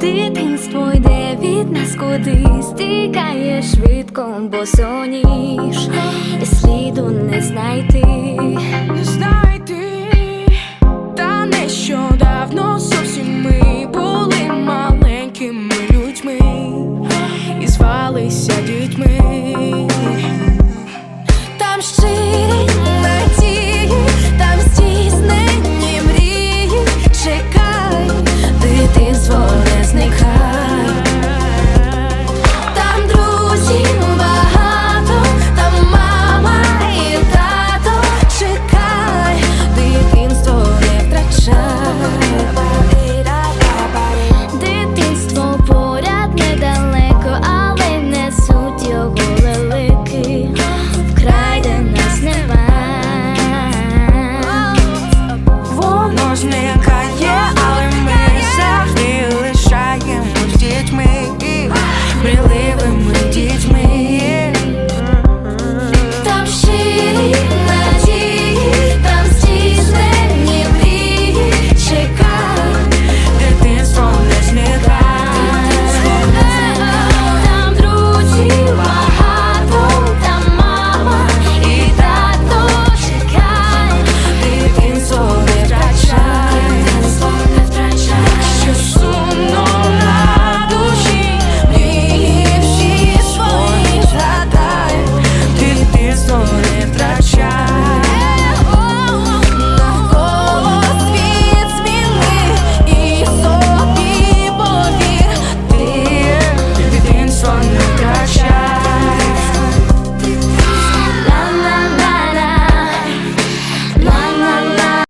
Дитинство йде від нас кудись, тікає швидко, бо соніж, і сліду не знайти, не знайти. with me.